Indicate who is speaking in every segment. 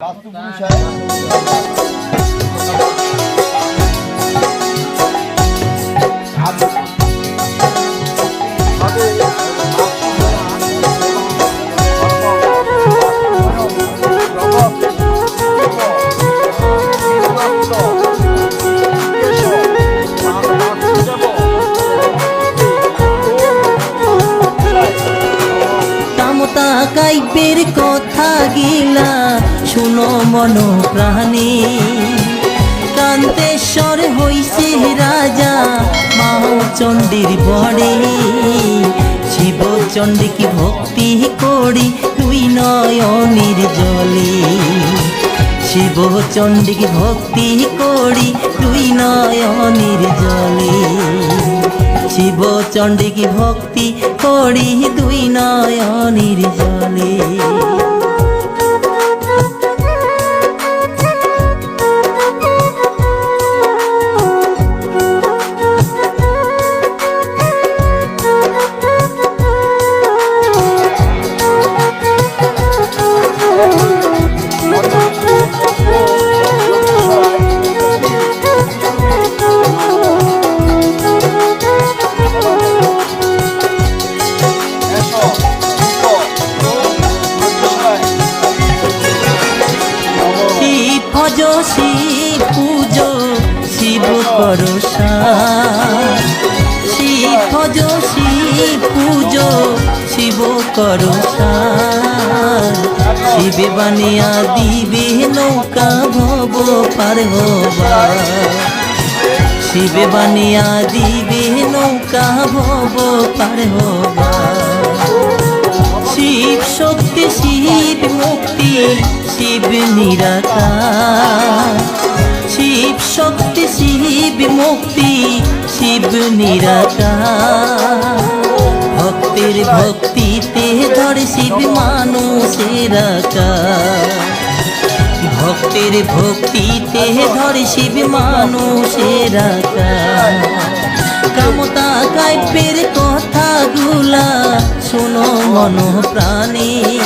Speaker 1: কামতা মন প্রাণী কান্তেশ্বর হইছে রাজা মাও চণ্ডীর বড়ে। শিব কি ভক্তি করি তুই নয়নির জলে। শিব কি ভক্তি করি তুই নয়নির জলে। শিব কি ভক্তি করি দুই নয়নির জলে। ভজ শিব পুজো, শিব করসা শিব ভজ শিব পুজো, শিব করসা শিবে বানিয়া দিবে নৌকা ভব পার হবা শিবে বানিয়া দিবে নৌকা ভব পার হবা শিব শক্তি, শিব মুক্তি শিব নিরাকার। শিব শক্তি, শিব মুক্তি, শিব নিরাকার। ভক্তের ভক্তিতে ধরে শিব মানুষের আকার। ভক্তের ভক্তিতে ধরে শিব মানুষের আকার। কামতা কাব্যের কথাগুলা শোনো মন প্রাণী।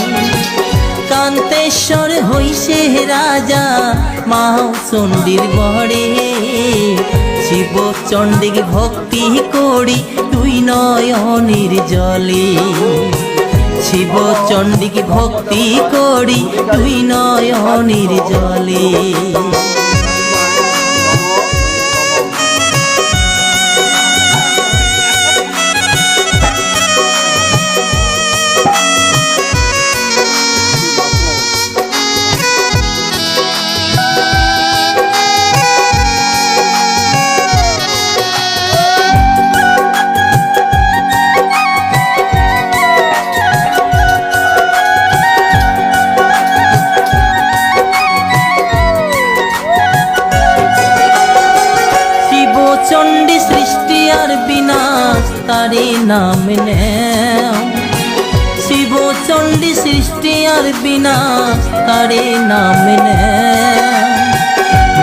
Speaker 1: কান্তেশ্বর হইছে রাজা মাও চণ্ডীর বড়ে শিব চণ্ডীর ভক্তি করি, তুই নয়নির জলে। শিব চণ্ডীর ভক্তি করি, তুই নয়নির জলে। তারে নাম নেও। শিব চণ্ডী সৃষ্টি আর বিনাশ তারে নাম নেও।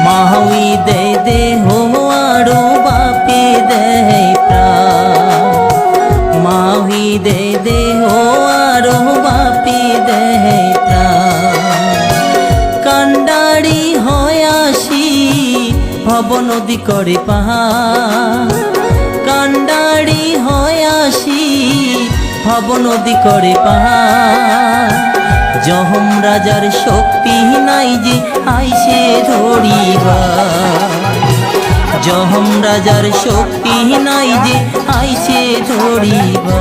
Speaker 1: মাহবি দে দে হো আরও বাপি দে মাহি দে দে হো আরও বাপি দে প্রাণ। কান্ডারি হয় আসি ভব নদী করে পাহাড়। কান্ডারি হয় আসি, ভব নদী করে পাহাড়। জহম রাজার শক্তি নাই যে আইসে ধরিবা জহম রাজার শক্তি নাই যে আইসে ধরিবা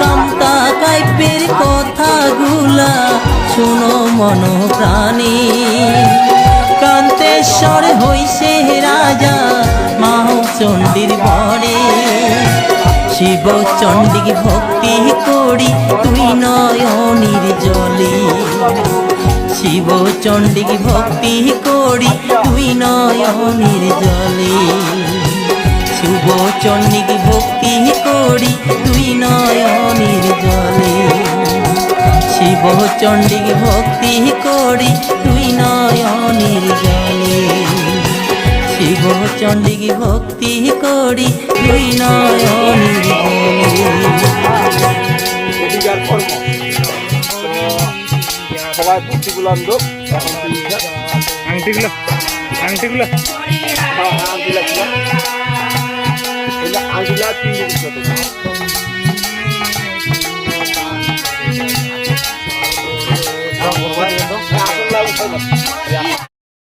Speaker 1: কামতা কাব্যের কথাগুলা শুনো মন প্রাণী। কান্তেশ্বর হইছে রাজা শিব চণ্ডী ভক্তি করি, তুই নয়নির জলে শিব চণ্ডী ভক্তি করি, তুই নয়নির জলে শুভ চণ্ডী ভক্তি করি, তুই নয়নির জলে শিব চণ্ডী ভক্তি করি, তুই নয়নির জলে চণ্ডী ভক্তি করি
Speaker 2: কর্ম তো সবাই ভক্তি বললাম তো এখন
Speaker 3: আংটিগুলো আংটিগুলো